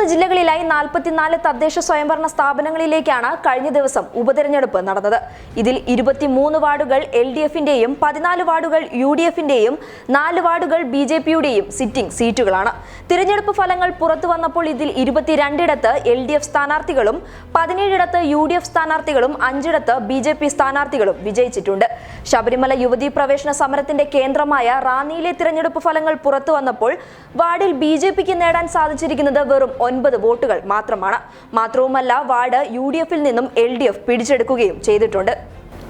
പതിമൂന്ന് ജില്ലകളിലായി നാൽപ്പത്തിനാല് തദ്ദേശ സ്വയംഭരണ സ്ഥാപനങ്ങളിലേക്കാണ് കഴിഞ്ഞ ദിവസം ഉപതെരഞ്ഞെടുപ്പ് നടന്നത്. ഇതിൽ ഇരുപത്തിമൂന്ന് വാർഡുകൾ എൽ ഡി എഫിന്റെയും പതിനാല് വാർഡുകൾ യു ഡി എഫിന്റെയും നാല് വാർഡുകൾ ബി ജെ പിയുടെയും സിറ്റിംഗ് സീറ്റുകളാണ്. തിരഞ്ഞെടുപ്പ് ഫലങ്ങൾ പുറത്തു വന്നപ്പോൾ ഇതിൽ ഇരുപത്തിരണ്ടിടത്ത് എൽ ഡി എഫ് സ്ഥാനാർത്ഥികളും പതിനേഴിടത്ത് യു ഡി എഫ് സ്ഥാനാർത്ഥികളും അഞ്ചിടത്ത് ബി ജെ പി സ്ഥാനാർത്ഥികളും വിജയിച്ചിട്ടുണ്ട്. ശബരിമല യുവതീ പ്രവേശന സമരത്തിന്റെ കേന്ദ്രമായ റാന്നിയിലെ തിരഞ്ഞെടുപ്പ് ഫലങ്ങൾ പുറത്തു വന്നപ്പോൾ വാർഡിൽ ബി ജെ പിക്ക് നേടാൻ സാധിച്ചിരിക്കുന്നത് വെറും ഒൻപത് വോട്ടുകൾ മാത്രമാണ്. മാത്രവുമല്ല വാർഡ് യു നിന്നും എൽ പിടിച്ചെടുക്കുകയും ചെയ്തിട്ടുണ്ട്.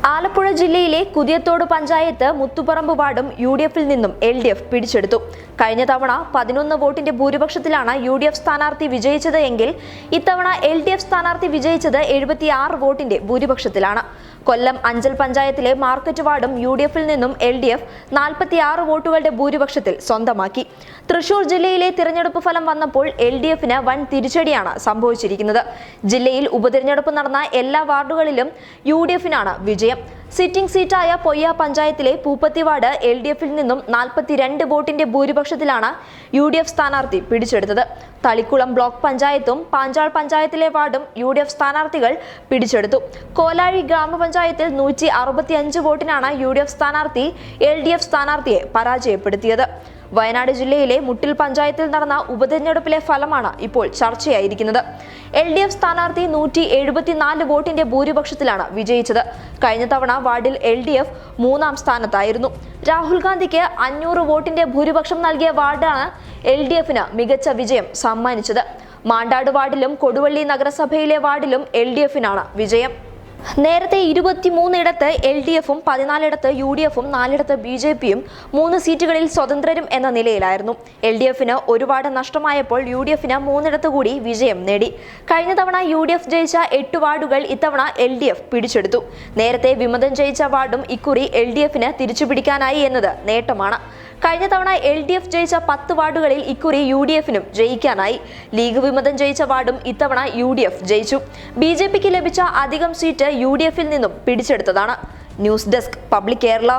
ആലപ്പുഴ ജില്ലയിലെ കുതിയത്തോട് പഞ്ചായത്ത് മുത്തുപറമ്പ് വാർഡും യു ഡി എഫിൽ നിന്നും എൽ ഡി എഫ് പിടിച്ചെടുത്തു. കഴിഞ്ഞ തവണ പതിനൊന്ന് വോട്ടിന്റെ ഭൂരിപക്ഷത്തിലാണ് യു ഡി എഫ് സ്ഥാനാർത്ഥി വിജയിച്ചത് എങ്കിൽ ഇത്തവണ എൽ ഡി എഫ് സ്ഥാനാർത്ഥി വിജയിച്ചത് എഴുപത്തിയാറ് വോട്ടിന്റെ ഭൂരിപക്ഷത്തിലാണ്. കൊല്ലം അഞ്ചൽ പഞ്ചായത്തിലെ മാർക്കറ്റ് വാർഡും യു ഡി എഫിൽ നിന്നും എൽ ഡി എഫ് നാൽപ്പത്തിയാറ് വോട്ടുകളുടെ ഭൂരിപക്ഷത്തിൽ സ്വന്തമാക്കി. തൃശൂർ ജില്ലയിലെ തിരഞ്ഞെടുപ്പ് ഫലം വന്നപ്പോൾ എൽ ഡി എഫിന് വൻ തിരിച്ചടിയാണ് സംഭവിച്ചിരിക്കുന്നത്. ജില്ലയിൽ ഉപതിരഞ്ഞെടുപ്പ് നടന്ന എല്ലാ വാർഡുകളിലും യു ഡി എഫിനാണ് വിജയം. സിറ്റിംഗ് സീറ്റായ പൊയ്യ പഞ്ചായത്തിലെ പൂപ്പത്തിവാട് എൽ ഡി എഫിൽ നിന്നും നാൽപ്പത്തിരണ്ട് വോട്ടിന്റെ ഭൂരിപക്ഷത്തിലാണ് യു ഡി എഫ് സ്ഥാനാർത്ഥി പിടിച്ചെടുത്തത്. തളിക്കുളം ബ്ലോക്ക് പഞ്ചായത്തും പാഞ്ചാൾ പഞ്ചായത്തിലെ വാർഡും യു ഡി എഫ് സ്ഥാനാർത്ഥികൾ പിടിച്ചെടുത്തു. കോലാഴി ഗ്രാമപഞ്ചായത്തിൽ നൂറ്റി അറുപത്തിയഞ്ച് വോട്ടിനാണ് യു ഡി എഫ് സ്ഥാനാർത്ഥി എൽ ഡി എഫ് സ്ഥാനാർത്ഥിയെ പരാജയപ്പെടുത്തിയത്. വയനാട് ജില്ലയിലെ മുട്ടിൽ പഞ്ചായത്തിൽ നടന്ന ഉപതെരഞ്ഞെടുപ്പിലെ ഫലമാണ് ഇപ്പോൾ ചർച്ചയായിരിക്കുന്നത്. എൽ ഡി എഫ് സ്ഥാനാർത്ഥി നൂറ്റി എഴുപത്തിനാല് വോട്ടിന്റെ ഭൂരിപക്ഷത്തിലാണ് വിജയിച്ചത്. കഴിഞ്ഞ തവണ വാർഡിൽ എൽ ഡി എഫ് മൂന്നാം സ്ഥാനത്തായിരുന്നു. രാഹുൽ ഗാന്ധിക്ക് അഞ്ഞൂറ് വോട്ടിന്റെ ഭൂരിപക്ഷം നൽകിയ വാർഡാണ് എൽ ഡി എഫിന് മികച്ച വിജയം സമ്മാനിച്ചത്. മാണ്ടാട് വാർഡിലും കൊടുവള്ളി നഗരസഭയിലെ വാർഡിലും എൽ ഡി എഫിനാണ് വിജയം. നേരത്തെ ഇരുപത്തിമൂന്നിടത്ത് എൽ ഡി എഫും പതിനാലിടത്ത് യു ഡി എഫും നാലിടത്ത് ബി ജെ പിയും മൂന്ന് സീറ്റുകളിൽ സ്വതന്ത്രരും എന്ന നിലയിലായിരുന്നു. എൽ ഡി എഫിന് ഒരുപാട് നഷ്ടമായപ്പോൾ യു ഡി എഫിന് മൂന്നിടത്ത് കൂടി വിജയം നേടി. കഴിഞ്ഞ തവണ യു ഡി എഫ് ജയിച്ച എട്ട് വാർഡുകൾ ഇത്തവണ എൽ ഡി എഫ് പിടിച്ചെടുത്തു. നേരത്തെ വിമതം ജയിച്ച വാർഡും ഇക്കുറി എൽ ഡി എഫിന് തിരിച്ചുപിടിക്കാനായി എന്നത് നേട്ടമാണ്. കഴിഞ്ഞ തവണ എൽ ഡി എഫ് ജയിച്ച പത്ത് വാർഡുകളിൽ ഇക്കുറി യു ഡി എഫിനും ജയിക്കാനായി. ലീഗ് വിമതം ജയിച്ച വാർഡും ഇത്തവണ യു ഡി എഫ് ജയിച്ചു. ബി ജെ പിക്ക് ലഭിച്ച അധികം സീറ്റ് യു ഡി എഫിൽ നിന്നും പിടിച്ചെടുത്തതാണ് ന്യൂസ് ഡെസ്ക് പബ്ലിക് കേരള.